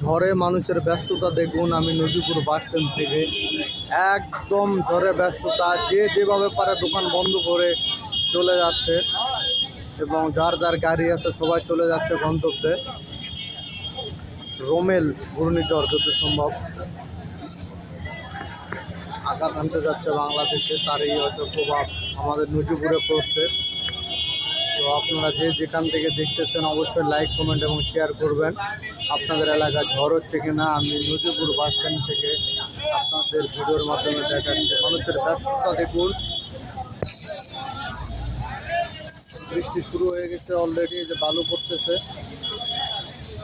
ঝড়ে মানুষের ব্যস্ততা দেখুন আমি নদীপুর বাস স্ট্যান্ড থেকে। একদম ঝড়ে ব্যস্ততা, যে যেভাবে পারে দোকান বন্ধ করে চলে যাচ্ছে এবং যার যার গাড়ি আছে সবাই চলে যাচ্ছে গন্তব্যে। রোমেল ঘূর্ণিঝড় যত সম্ভব। আঘাত আনতে যাচ্ছে বাংলাদেশে, তারই হয়তো প্রভাব আমাদের নজিপুরে পড়ছে। তো আপনারা যে যেখান থেকে দেখতেছেন অবশ্যই লাইক কমেন্ট এবং শেয়ার করবেন। আপনাদের এলাকায় ঝড় হচ্ছে কিনা, আমি নজিপুর বাস স্ট্যান্ড থেকে আপনাদের ভিডিওর মাধ্যমে দেখাচ্ছি মানুষের ব্যস্ততা দেখুন। বৃষ্টি শুরু হয়ে গেছে অলরেডি যে বালু পড়তেছে।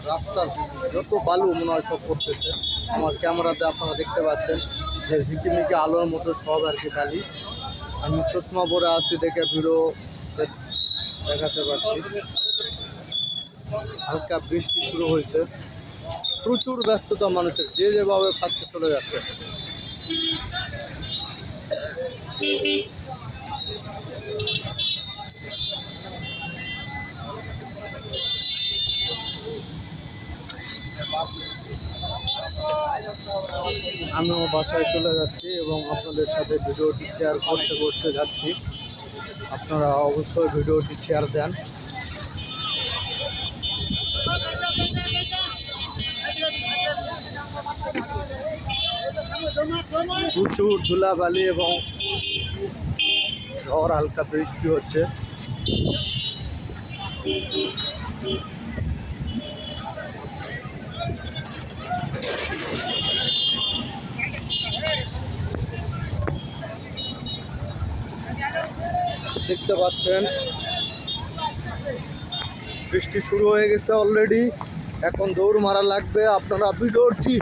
রাস্তার যত বালু মনে হয় সব পড়তেছে। আমার ক্যামেরাতে আপনারা দেখতে পাচ্ছেন যে ঝিকিমিকি আলোর মতো সব আর কি বালি আমি চশমা পরে আছি দেখে ভিডিও দে- দেখাতে পারছি। হালকা বৃষ্টি শুরু হয়েছে। প্রচুর ব্যস্ততা মানুষের, যে যেভাবে পাচ্ছে চলে যাচ্ছে। আমিও বাসায় চলে যাচ্ছি এবং আপনাদের সাথে ভিডিওটি শেয়ার করতে করতে যাচ্ছি। আপনারা অবশ্যই ভিডিওটি শেয়ার দেন। প্রচুর ধুলাবালি এবং ঝড় হালকা বৃষ্টি হচ্ছে। দেখতে পাচ্ছেন। বৃষ্টি শুরু হয়ে গেছে অলরেডি এখন দৌড় মারা লাগবে। আপনারা ভিডিওটি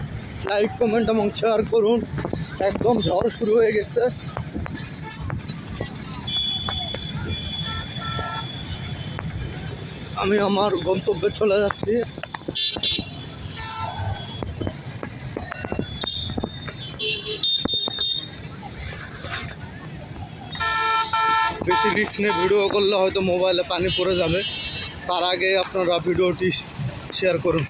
লাইক কমেন্ট এবং শেয়ার করুন। একদম ঝড় শুরু হয়ে গেছে। আমি আমার গন্তব্যে চলে যাচ্ছি। বেশি রিস্ক নিয়ে ভিডিও করলে হয়তো মোবাইলে পানি পড়ে যাবে। তার আগে আপনারা ভিডিওটি শেয়ার করুন।